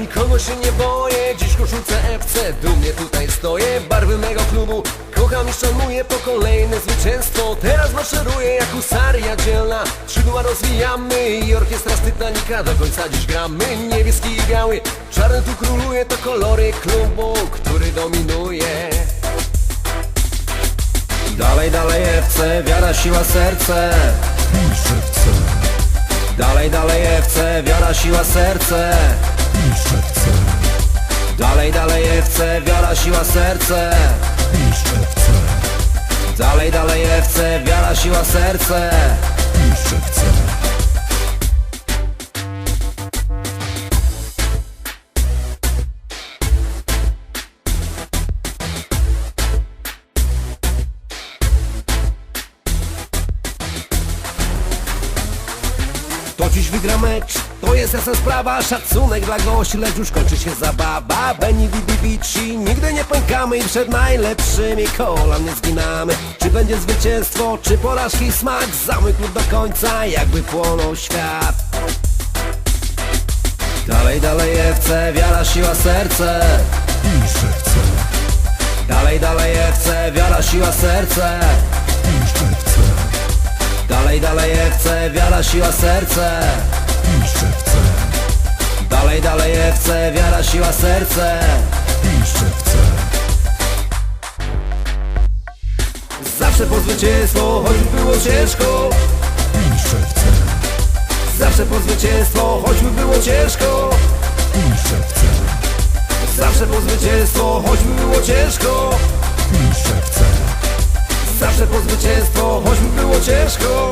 nikogo się nie boję. Dziś koszulce FC, dumnie tutaj stoję. Barwy mego klubu kocham i szanuję Po kolejne zwycięstwo. Teraz maszeruję jak husaria dzielna. Skrzydła rozwijamy i orkiestra z Titanica Do końca dziś gramy. Niebieski i biały, czarny tu króluje. To kolory klubu, który dominuje. Dalej, dalej FC, wiara, siła, serce. Pisze chcę, Dalej, dalej FC, wiara, siła, serce pisze chcę, Dalej, dalej FC, wiara, siła, serce pisze chcę, Dalej, dalej FC, wiara, siła, serce pisze chcę. To dziś wygra mecz, to jest jasna sprawa. Szacunek dla gości, lecz już kończy się zabawa. Benny Vici, nigdy nie pękamy I przed najlepszymi kolan nie zginamy. Czy będzie zwycięstwo, czy porażki smak Zamyk lub do końca, jakby płonął świat. Dalej, dalej FC, wiara, siła, serce. Pisze chcę, Dalej, dalej FC, wiara, siła, serce Dalej, dalej FC, wiara, siła, serce. Pisze chcę, Dalej, dalej FC, wiara, siła, serce. Pisze chcę, Zawsze po zwycięstwo, choćby było ciężko. Pisze chcę, Zawsze po zwycięstwo, choćby było ciężko. Pisze chcę, Zawsze po zwycięstwo, choćby było ciężko. Pisze chcę, Zawsze po zwycięstwo, choćby było ciężko